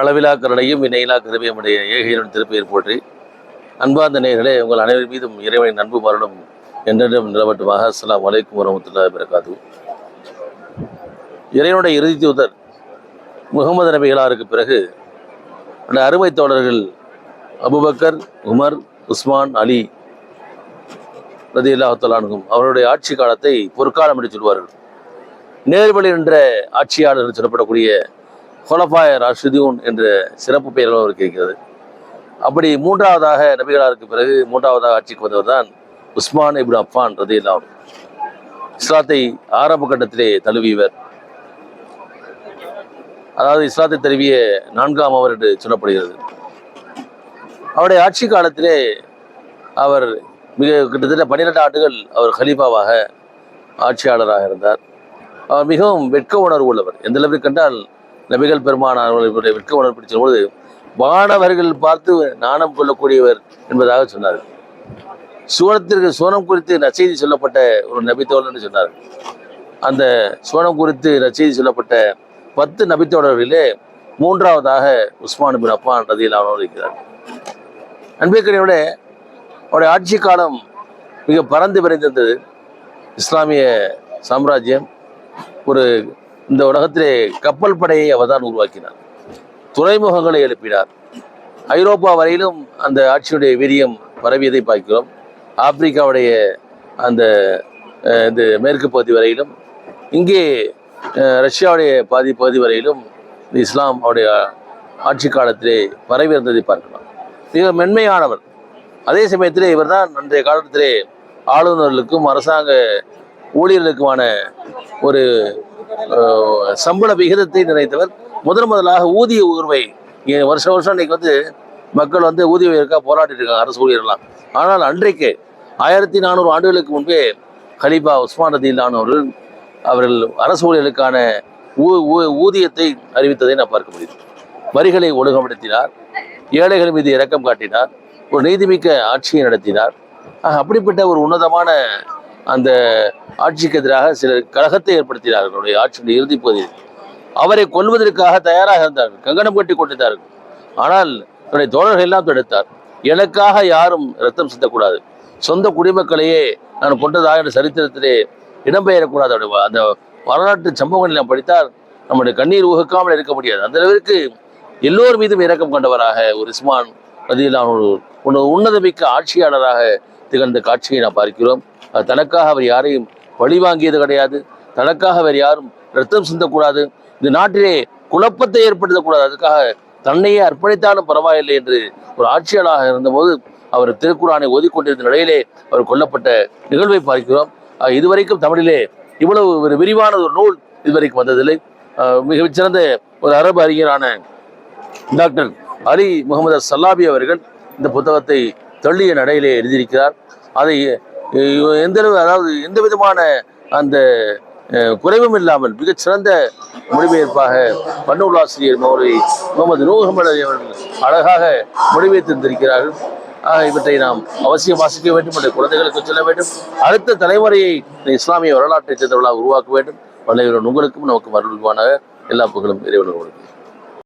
அளவிலா கருணையும் இணையிலா உடைய ஏகையுடன் திருப்பெயர் போற்றி. அன்பார்ந்த நேர்களே உங்கள் அனைவர் மீதும் இறைவனின் அன்பு மரணம் என்றென்றும் நிலவட்டுமாக. அஸ்லாம் வலைக்கும் வரமத்துல்லா பிறக்காது இறைவனுடைய இறுதி தூதர் முகமது நபிகளாருக்கு பிறகு அந்த அருமை தோழர்கள் அபுபக்கர் உமர் உஸ்மான் அலி ரதி அல்லாஹலானுக்கும் அவருடைய ஆட்சி காலத்தை பொற்காலம் என்று சொல்வார்கள். நேர்வழி என்ற ஆட்சியாளர் சொல்லப்படக்கூடிய ஹொலபாய ராஷிதூன் என்ற சிறப்பு பெயர்கள் அவருக்கு இருக்கிறது அப்படி மூன்றாவதாக நபிகளாருக்கு பிறகு மூன்றாவதாக ஆட்சிக்கு வந்தவர் தான் உஸ்மான் இப்னு அஃபான் ரதி இஸ்லாத்தை ஆரம்ப கட்டத்திலே தழுவியவர். அதாவது இஸ்லாத்தை தழுவிய நான்காம் அவர் என்று சொல்லப்படுகிறது. அவருடைய ஆட்சி காலத்திலே அவர் மிக கிட்டத்தட்ட பன்னிரெண்டு ஆண்டுகள் அவர் ஹலீஃபாவாக ஆட்சியாளராக இருந்தார். அவர் மிகவும் வெட்க உணர்வு உள்ளவர் எந்த அளவிற்கு கண்டால் நபிகள் பெருமானார் அவர்களுடைய வெட்க உணர்வு பிடிச்ச பொழுது வானவர்கள் பார்த்து நாணம் கொள்ளக்கூடியவர் என்பதாக சொன்னார் சுவனத்திற்கு சுவனம் குறித்து நச்செய்தி சொல்லப்பட்ட ஒரு நபித்தோழர் சொன்னார். அந்த சுவனம் குறித்து நச்செய்தி சொல்லப்பட்ட பத்து நபித்தோழர்களிலே மூன்றாவதாக உஸ்மான் பின் அப்பான் ரதியில் அவனோடு இருக்கிறார். அன்பேக்கரையோட அவருடைய ஆட்சி காலம் மிக பறந்து விரைந்திருந்தது. இஸ்லாமிய சாம்ராஜ்யம் ஒரு இந்த உலகத்திலே கப்பல் படையை அவர் தான் உருவாக்கினார். துறைமுகங்களை எழுப்பினார். ஐரோப்பா வரையிலும் அந்த ஆட்சியுடைய வீரியம் பரவியதை பார்க்கிறோம். ஆப்பிரிக்காவுடைய அந்த இந்த மேற்கு பகுதி வரையிலும் இங்கே ரஷ்யாவுடைய பாதி பகுதி வரையிலும் இஸ்லாம் அவருடைய ஆட்சி காலத்திலே பரவி இருந்ததை பார்க்கலாம். மிக மென்மையானவர். அதே சமயத்திலே இவர்தான் அன்றைய காலத்திலே ஆளுநர்களுக்கும் அரசாங்க ஊழியர்களுக்குமான ஒரு சம்பள விகிதத்தை நினைத்தவர். முதன் முதலாக ஊதிய உயர்வை வருஷம் வருஷம் இன்னைக்கு வந்து மக்கள் வந்து ஊதிய உயர்வுக்காக போராடிட்டு இருக்காங்க அரசு ஊழியர்லாம் ஆனால் அன்றைக்கு ஆயிரத்தி நானூறு ஆண்டுகளுக்கு முன்பே கலீஃபா உஸ்மான் ரதியிலானவர்கள் அவர்கள் அரசு ஊழியர்களுக்கான ஊ- ஊ- ஊதியத்தை அறிவித்ததை நான் பார்க்க முடியும். வரிகளை ஒழுங்கப்படுத்தினார் ஏழைகள் மீது இரக்கம் காட்டினார் ஒரு நீதிமிக்க ஆட்சியை நடத்தினார். அப்படிப்பட்ட ஒரு உன்னதமான அந்த ஆட்சிக்கு எதிராக சிலர் கழகத்தை ஏற்படுத்தினார்கள் அவருடைய ஆட்சியுடைய இறுதிப் பகுதியில். அவரை கொல்வதற்காக தயாராக இருந்தார்கள் கங்கணம் கட்டி கொண்டிருந்தார்கள். ஆனால் தன்னுடைய தோழர்கள் எல்லாம் தடுத்தார். எனக்காக யாரும் ரத்தம் சிந்தக்கூடாது. சொந்த குடிமக்களையே நான் கொண்டதாக என்ற சரித்திரத்திலே இடம்பெயரக்கூடாது அவருடைய அந்த வரலாற்று சம்பவங்களை நாம் படித்தால் நம்முடைய கண்ணீர் உகக்காமல் இருக்க முடியாது. அந்த அளவிற்கு எல்லோர் மீதும் இரக்கம் கொண்டவராக ஒரு இஸ்மான் ரதியிலான ஒரு உன்னதமிக்க ஆட்சியாளராக திகழ்ந்த காட்சியை நாம் பார்க்கிறோம். தனக்காக அவர் யாரையும் பழி வாங்கியது கிடையாது. தனக்காக அவர் யாரும் ரத்தம் சிந்தக்கூடாது. இந்த நாட்டிலே குழப்பத்தை ஏற்படுத்தக்கூடாது. அதுக்காக தன்னையே அர்ப்பணித்தாலும் பரவாயில்லை என்று ஒரு ஆட்சியாளராக இருந்தபோது அவர் திருக்குறானை ஓதிக்கொண்டிருந்த நிலையிலே அவர் கொல்லப்பட்ட நிகழ்வை பார்க்கிறோம். இதுவரைக்கும் தமிழிலே இவ்வளவு ஒரு விரிவான ஒரு நூல் இதுவரைக்கும் வந்ததில்லை. ஆஹ் மிகச்சிறந்த ஒரு அரபு அறிஞரான டாக்டர் அலி முகமது சல்லாபி அவர்கள் இந்த புத்தகத்தை தள்ளிய நடையிலே எழுதியிருக்கிறார். அதை எந்தளவு அதாவது எந்த விதமான அந்த குறைவும் இல்லாமல் மிகச் சிறந்த மொழிபெயர்ப்பாக பன்னூலாசிரியர் மௌலவி முகமது நூஹமது அவர்கள் அழகாக மொழிபெயர்த்திருந்திருக்கிறார்கள் இவற்றை நாம் அவசியம் வாசிக்க வேண்டும் என்ற குழந்தைகளுக்கு சொல்ல வேண்டும். அடுத்த தலைமுறையை இஸ்லாமிய வரலாற்றை சேர்ந்தவர்களாக உருவாக்க வேண்டும். வல்லவர்கள் உங்களுக்கும் நமக்கு மருள்வானாக எல்லா புகழும் இறைவனுக்கு